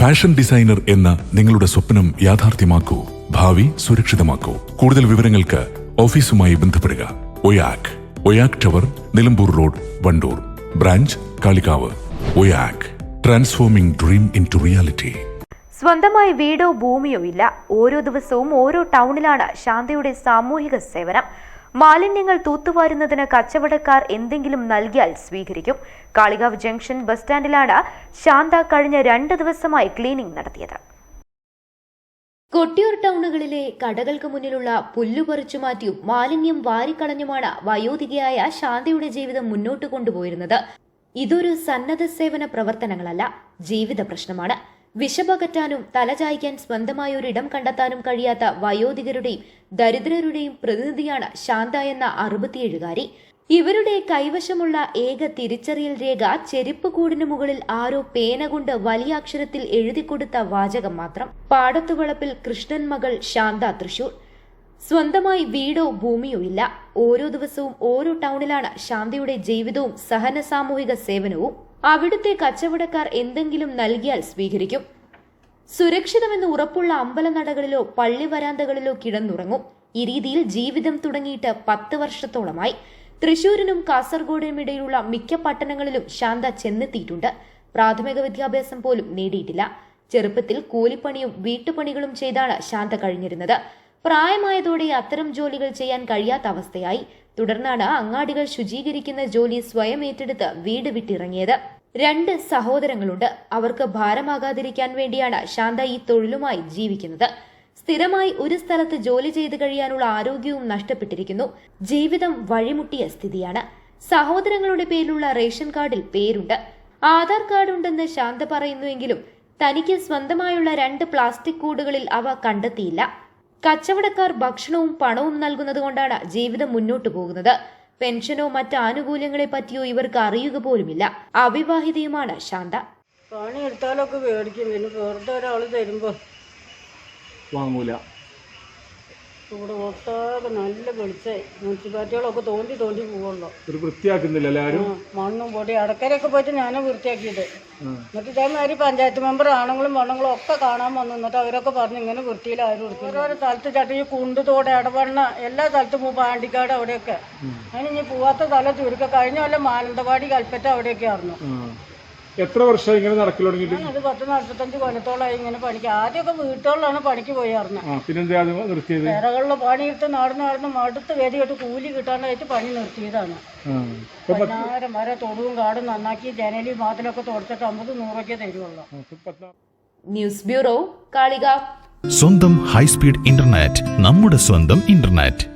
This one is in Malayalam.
ഫാഷൻ ഡിസൈനർ എന്ന നിങ്ങളുടെ സ്വപ്നം യാഥാർത്ഥ്യമാക്കൂ. ഭാവി സുരക്ഷിതമാക്കൂ. കൂടുതൽ വിവരങ്ങൾക്ക് ഓഫീസുമായി ബന്ധപ്പെടുക. ഒയാക്. ഒയാക് tower Nilambur road Wandoor. Branch Kalikavu. ഒയാക്. Transforming dream into reality. സ്വന്തമായി വീടോ ഭൂമിയോ ഇല്ല. ഓരോ ദിവസവും ഓരോ ടൗണിലാണ് ശാന്തയുടെ സാമൂഹിക സേവനം. മാലിന്യങ്ങൾ തൂത്തുവാരുന്നതിന് കച്ചവടക്കാർ എന്തെങ്കിലും നൽകിയാൽ സ്വീകരിക്കും. കാളികാവ് ജംഗ്ഷൻ ബസ് സ്റ്റാൻഡിലാണ് ശാന്ത കഴിഞ്ഞ രണ്ട് ദിവസമായി ക്ലീനിംഗ് നടത്തിയത്. കൊട്ടിയൂർ ടൗണുകളിലെ കടകൾക്ക് മുന്നിലുള്ള പുല്ലു പറിച്ചു മാറ്റിയും മാലിന്യം വാരിക്കളഞ്ഞുമാണ് വയോധികയായ ശാന്തയുടെ ജീവിതം മുന്നോട്ട് കൊണ്ടുപോയിരുന്നത്. ഇതൊരു സന്നദ്ധ സേവന പ്രവർത്തനങ്ങളല്ല ജീവിത പ്രശ്നമാണ്. വിശപ്പകറ്റാനും തലചായ്ക്കാൻ സ്വന്തമായ ഒരു ഇടം കണ്ടെത്താനും കഴിയാത്ത വയോധികരുടെയും ദരിദ്രരുടെയും പ്രതിനിധിയാണ് ശാന്ത എന്ന അറുപത്തിയേഴുകാരി. ഇവരുടെ കൈവശമുള്ള ഏക തിരിച്ചറിയൽ രേഖ ചെരുപ്പ് കൂടിനു മുകളിൽ ആരോ പേന കൊണ്ട് വലിയ അക്ഷരത്തിൽ എഴുതി കൊടുത്ത വാചകം മാത്രം. പാടത്തുവളപ്പിൽ കൃഷ്ണൻ മകൾ ശാന്ത തൃശൂർ. സ്വന്തമായി വീടോ ഭൂമിയോ ഇല്ല. ഓരോ ദിവസവും ഓരോ ടൗണിലാണ് ശാന്തയുടെ ജീവിതവും സഹന സാമൂഹിക സേവനവും. അവിടുത്തെ കച്ചവടക്കാർ എന്തെങ്കിലും നൽകിയാൽ സ്വീകരിക്കും. സുരക്ഷിതമെന്ന് ഉറപ്പുള്ള അമ്പലനടകളിലോ പള്ളി വരാന്തകളിലോ കിടന്നുറങ്ങും. ഈ രീതിയിൽ ജീവിതം തുടങ്ങിയിട്ട് പത്ത് വർഷത്തോളമായി. തൃശൂരിനും കാസർഗോഡിനും ഇടയിലുള്ള മിക്ക പട്ടണങ്ങളിലും ശാന്ത ചെന്നെത്തിയിട്ടുണ്ട്. പ്രാഥമിക വിദ്യാഭ്യാസം പോലും നേടിയിട്ടില്ല. ചെറുപ്പത്തിൽ കൂലിപ്പണിയും വീട്ടുപണികളും ചെയ്താണ് ശാന്ത കഴിഞ്ഞിരുന്നത്. പ്രായമായതോടെ അത്തരം ജോലികൾ ചെയ്യാൻ കഴിയാത്ത അവസ്ഥയായി. തുടർന്നാണ് അങ്ങാടികൾ ശുചീകരിക്കുന്ന ജോലി സ്വയം ഏറ്റെടുത്ത് വീട് വിട്ടിറങ്ങിയത്. രണ്ട് സഹോദരങ്ങളുണ്ട്. അവർക്ക് ഭാരമാകാതിരിക്കാൻ വേണ്ടിയാണ് ശാന്ത ഈ തൊഴിലുമായി ജീവിക്കുന്നത്. സ്ഥിരമായി ഒരു സ്ഥലത്ത് ജോലി ചെയ്തു കഴിയാനുള്ള ആരോഗ്യവും നഷ്ടപ്പെട്ടിരിക്കുന്നു. ജീവിതം വഴിമുട്ടിയ സ്ഥിതിയാണ്. സഹോദരങ്ങളുടെ പേരിലുള്ള റേഷൻ കാർഡിൽ പേരുണ്ട്. ആധാർ കാർഡ് ഉണ്ടെന്ന് ശാന്ത പറയുന്നുവെങ്കിലും തനിക്ക് സ്വന്തമായുള്ള രണ്ട് പ്ലാസ്റ്റിക് കൂടുകളിൽ അവ കണ്ടെത്തിയില്ല. കച്ചവടക്കാർ ഭക്ഷണവും പണവും നൽകുന്നതുകൊണ്ടാണ് ജീവിതം മുന്നോട്ടു പോകുന്നത്. പെൻഷനോ മറ്റ് ആനുകൂല്യങ്ങളെ പറ്റിയോ ഇവർക്ക് അറിയുക പോലുമില്ല. അവിവാഹിതയുമാണ് ശാന്ത. പണി എടുത്താലൊക്കെ മേടിക്കും. പിന്നെ വെറുതെ ഒരാൾ തരുമ്പോൾ വാങ്ങൂല. ഇവിടെ ഒട്ടാകെ നല്ല വെളിച്ചായി മുനിസിപ്പാലിറ്റികളൊക്കെ തോണ്ടി തോണ്ടി പോവുള്ളൂ. ഒരു വൃത്തിയാക്കുന്നില്ല എല്ലാവരും? മണ്ണും പൊടി അടക്കരയൊക്കെ പോയിട്ട് ഞാനും വൃത്തിയാക്കിയത്. എന്നിട്ട് ഇതേമാതിരി പഞ്ചായത്ത് മെമ്പർ ആണുങ്ങളും പെണ്ണുങ്ങളും ഒക്കെ കാണാൻ വന്നു. എന്നിട്ട് അവരൊക്കെ പറഞ്ഞു ഇങ്ങനെ വൃത്തിയിൽ ആരും എടുക്കും ഓരോരോ സ്ഥലത്ത് ചട്ടി ഈ കുണ്ട് തോട് ഇടവണ്ണ എല്ലാ സ്ഥലത്തും പോകും പാണ്ടിക്കാട് അവിടെയൊക്കെ. അതിന് ഇനി പോവാത്ത സ്ഥലം ചുരുക്കം കഴിഞ്ഞ കൊല്ലം മാനന്തവാടി കൽപ്പറ്റ അവിടെയൊക്കെ ആയിരുന്നു. എത്ര വർഷം ഇങ്ങനെ നടക്കി തുടങ്ങിയിട്ട്? അത് പത്ത് നാൽപ്പത്തഞ്ച് കൊല്ലത്തോളമായി ഇങ്ങനെ പണിക്ക് ആദ്യമൊക്കെ വീട്ടുകളിലാണ് പണിക്ക് പോയിരുന്നത് ആ പിന്നെന്താ അത് നിർത്തിയത്? വിറകളിൽ പണിയെടുത്ത് നടന്ന് നടന്ന് മടുത്ത് ഗതി കെട്ട് കൂലി കിട്ടാണ്ടായിട്ട് പണി നിർത്തിയതാണ്. പതിനായിരം വരെ തൊടുവും കാടും നന്നാക്കി ജനലി മാത്രമൊക്കെ തുടച്ചിട്ട് അമ്പത് നൂറൊക്കെ തരുവുള്ളൂ ന്യൂസ് ബ്യൂറോ കാളിക. സ്വന്തം ഹൈസ്പീഡ് ഇന്റർനെറ്റ് നമ്മുടെ സ്വന്തം ഇന്റർനെറ്റ്.